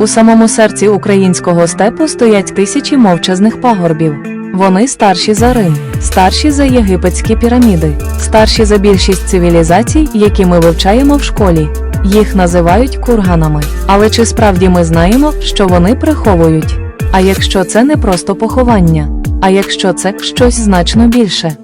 У самому серці українського степу стоять тисячі мовчазних пагорбів. Вони старші за Рим, старші за єгипетські піраміди, старші за більшість цивілізацій, які ми вивчаємо в школі. Їх називають курганами. Але чи справді ми знаємо, що вони приховують? А якщо це не просто поховання? А якщо це щось значно більше?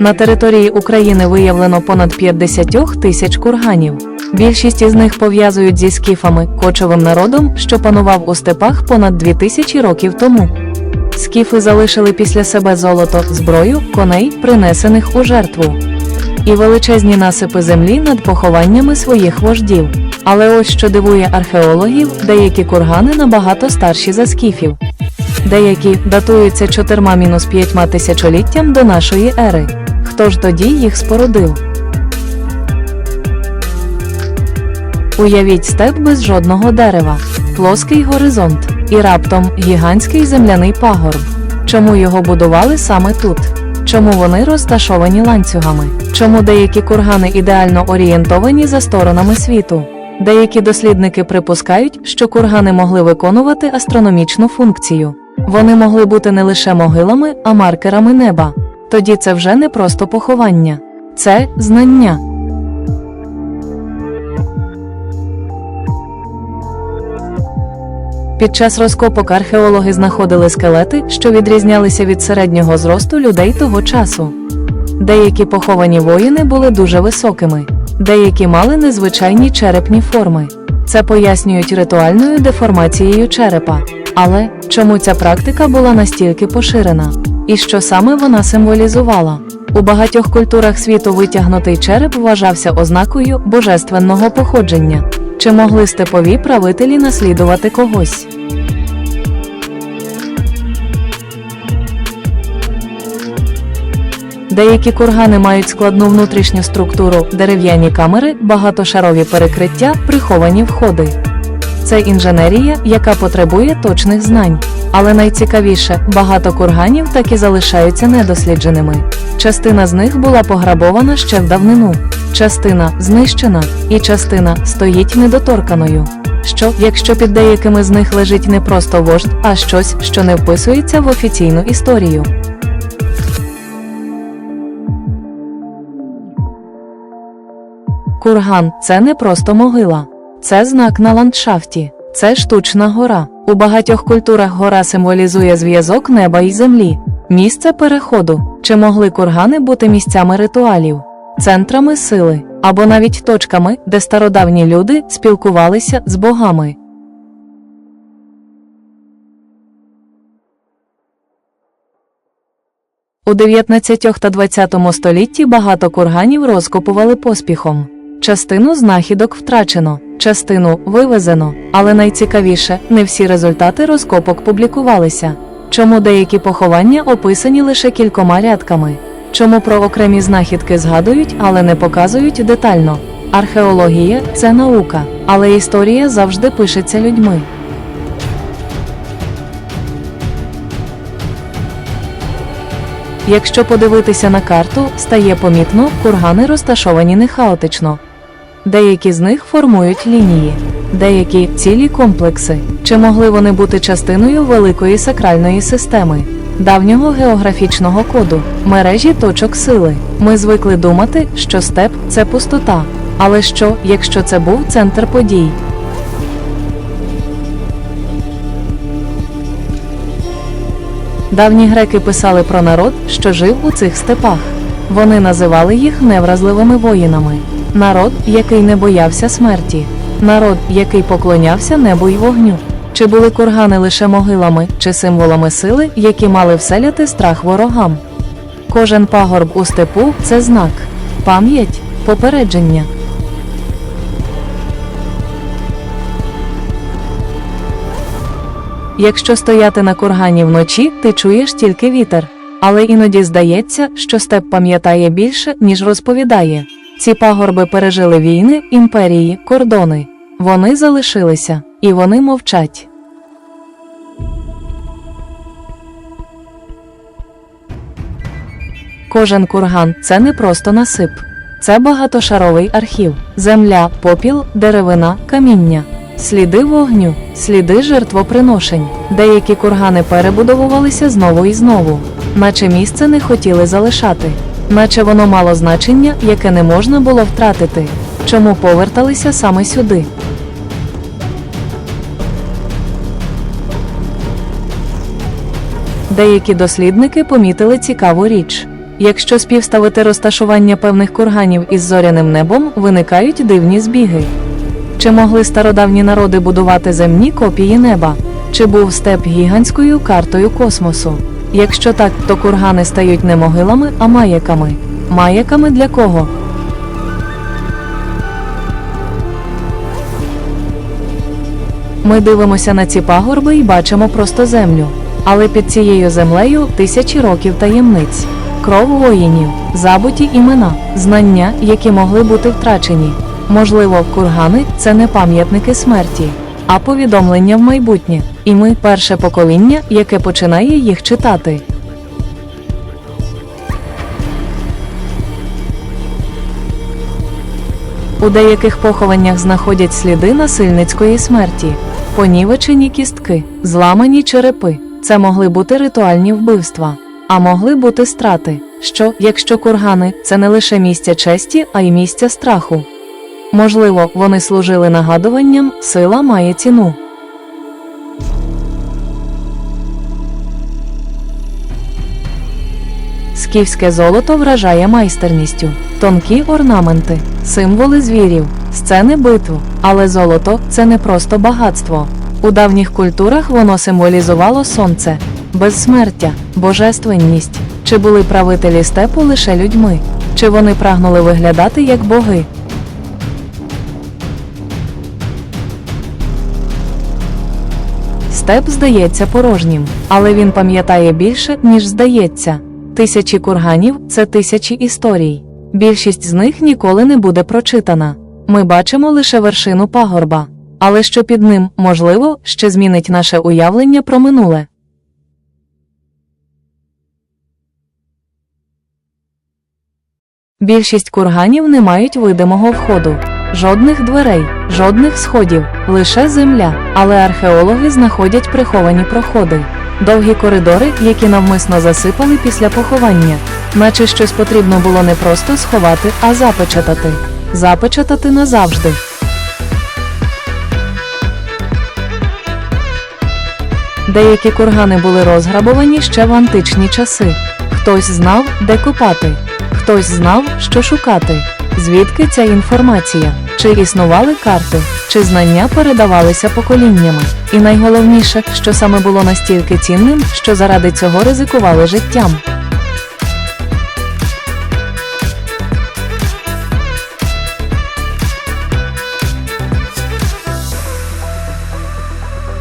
На території України виявлено понад 50 тисяч курганів. Більшість із них пов'язують зі скіфами, кочовим народом, що панував у степах понад 2000 років тому. Скіфи залишили після себе золото, зброю, коней, принесених у жертву, і величезні насипи землі над похованнями своїх вождів. Але ось що дивує археологів, деякі кургани набагато старші за скіфів. Деякі датуються 4-5 тисячоліттям до нашої ери. Хто ж тоді їх спорудив? Уявіть степ без жодного дерева, плоский горизонт і раптом гігантський земляний пагорб. Чому його будували саме тут? Чому вони розташовані ланцюгами? Чому деякі кургани ідеально орієнтовані за сторонами світу? Деякі дослідники припускають, що кургани могли виконувати астрономічну функцію. Вони могли бути не лише могилами, а маркерами неба. Тоді це вже не просто поховання, це знання. Під час розкопок археологи знаходили скелети, що відрізнялися від середнього зросту людей того часу. Деякі поховані воїни були дуже високими, деякі мали незвичайні черепні форми. Це пояснюють ритуальною деформацією черепа. Але чому ця практика була настільки поширена? І що саме вона символізувала? У багатьох культурах світу витягнутий череп вважався ознакою божественного походження. Чи могли степові правителі наслідувати когось? Деякі кургани мають складну внутрішню структуру, дерев'яні камери, багатошарові перекриття, приховані входи. Це інженерія, яка потребує точних знань. Але найцікавіше, багато курганів так і залишаються недослідженими. Частина з них була пограбована ще в давнину, частина знищена, і частина стоїть недоторканою. Що, якщо під деякими з них лежить не просто вождь, а щось, що не вписується в офіційну історію? Курган це не просто могила, це знак на ландшафті, це штучна гора. У багатьох культурах гора символізує зв'язок неба і землі, місце переходу. Чи могли кургани бути місцями ритуалів, центрами сили або навіть точками, де стародавні люди спілкувалися з богами? У 19 та 20 столітті багато курганів розкопували поспіхом. Частину знахідок втрачено, частину вивезено, але найцікавіше, не всі результати розкопок публікувалися. Чому деякі поховання описані лише кількома рядками? Чому про окремі знахідки згадують, але не показують детально? Археологія це наука, але історія завжди пишеться людьми. Якщо подивитися на карту, стає помітно, кургани розташовані не хаотично. Деякі з них формують лінії, деякі цілі комплекси. Чи могли вони бути частиною великої сакральної системи, давнього географічного коду, мережі точок сили? Ми звикли думати, що степ це пустота. Але що, якщо це був центр подій? Давні греки писали про народ, що жив у цих степах. Вони називали їх невразливими воїнами. Народ, який не боявся смерті, народ, який поклонявся небу й вогню. Чи були кургани лише могилами чи символами сили, які мали вселяти страх ворогам? Кожен пагорб у степу це знак, пам'ять, попередження. Якщо стояти на кургані вночі, ти чуєш тільки вітер. Але іноді здається, що степ пам'ятає більше, ніж розповідає. Ці пагорби пережили війни, імперії, кордони. Вони залишилися, і вони мовчать. Кожен курган це не просто насип, це багатошаровий архів, земля, попіл, деревина, каміння, сліди вогню, сліди жертвоприношень. Деякі кургани перебудовувалися знову і знову, наче місце не хотіли залишати наче воно мало значення, яке не можна було втратити. Чому поверталися саме сюди? Деякі дослідники помітили цікаву річ. Якщо співставити розташування певних курганів із зоряним небом, виникають дивні збіги. Чи могли стародавні народи будувати земні копії неба? Чи був степ гігантською картою космосу? Якщо так, то кургани стають не могилами, а маяками. Маяками для кого? Ми дивимося на ці пагорби і бачимо просто землю. Але під цією землею тисячі років таємниць, кров воїнів, забуті імена, знання, які могли бути втрачені. Можливо, кургани це не пам'ятники смерті, а повідомлення в майбутнє. І ми перше покоління, яке починає їх читати. У деяких похованнях знаходять сліди насильницької смерті, понівечені кістки, зламані черепи. Це могли бути ритуальні вбивства, а могли бути страти. Що, якщо кургани це не лише місця честі, а й місця страху. Можливо, вони служили нагадуванням, сила має ціну. Скіфське золото вражає майстерністю, тонкі орнаменти, символи звірів, сцени битв. Але золото це не просто багатство. У давніх культурах воно символізувало сонце, безсмертя, божественність. Чи були правителі степу лише людьми? Чи вони прагнули виглядати як боги? Степ здається порожнім, але він пам'ятає більше, ніж здається. Тисячі курганів це тисячі історій. Більшість з них ніколи не буде прочитана. Ми бачимо лише вершину пагорба, але що під ним, можливо, ще змінить наше уявлення про минуле. Більшість курганів не мають видимого входу, жодних дверей, жодних сходів, лише земля. Але археологи знаходять приховані проходи, довгі коридори, які навмисно засипали після поховання, наче щось потрібно було не просто сховати, а запечатати. Запечатати назавжди. Деякі кургани були розграбовані ще в античні часи. Хтось знав, де копати, хтось знав, що шукати. Звідки ця інформація? Чи існували карти, чи знання передавалися поколіннями? І найголовніше, що саме було настільки цінним, що заради цього ризикували життям.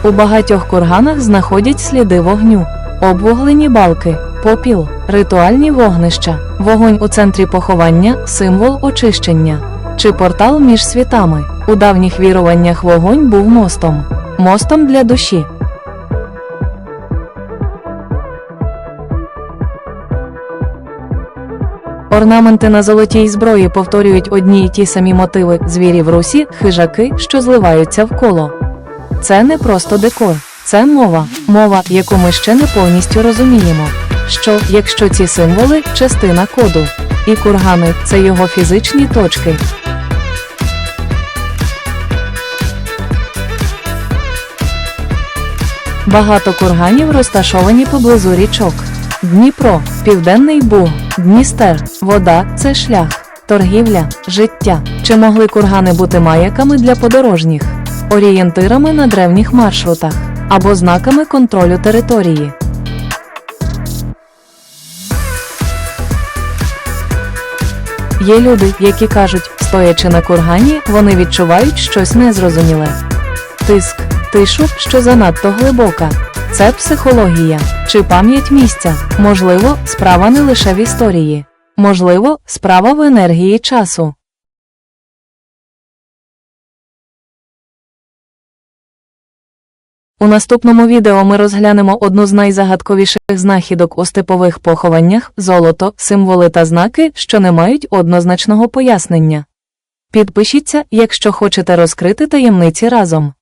У багатьох курганах знаходять сліди вогню, обвуглені балки, попіл, ритуальні вогнища, вогонь у центрі поховання символ очищення, чи портал між світами. У давніх віруваннях вогонь був мостом, мостом для душі. Орнаменти на золотій зброї повторюють одні й ті самі мотиви звірі в русі, хижаки, що зливаються в коло. Це не просто декор, це мова, мова, яку ми ще не повністю розуміємо. Що, якщо ці символи частина коду, і кургани це його фізичні точки. Багато курганів розташовані поблизу річок. Дніпро, Південний Буг, Дністер, вода це шлях, торгівля, життя. Чи могли кургани бути маяками для подорожніх, орієнтирами на древніх маршрутах або знаками контролю території? Є люди, які кажуть, стоячи на кургані, вони відчувають щось незрозуміле. Тиск, тишу, що занадто глибока. Це психологія чи пам'ять місця. Можливо, справа не лише в історії. Можливо, справа в енергії часу. У наступному відео ми розглянемо одну з найзагадковіших знахідок у степових похованнях золото, символи та знаки, що не мають однозначного пояснення. Підпишіться, якщо хочете розкрити таємниці разом.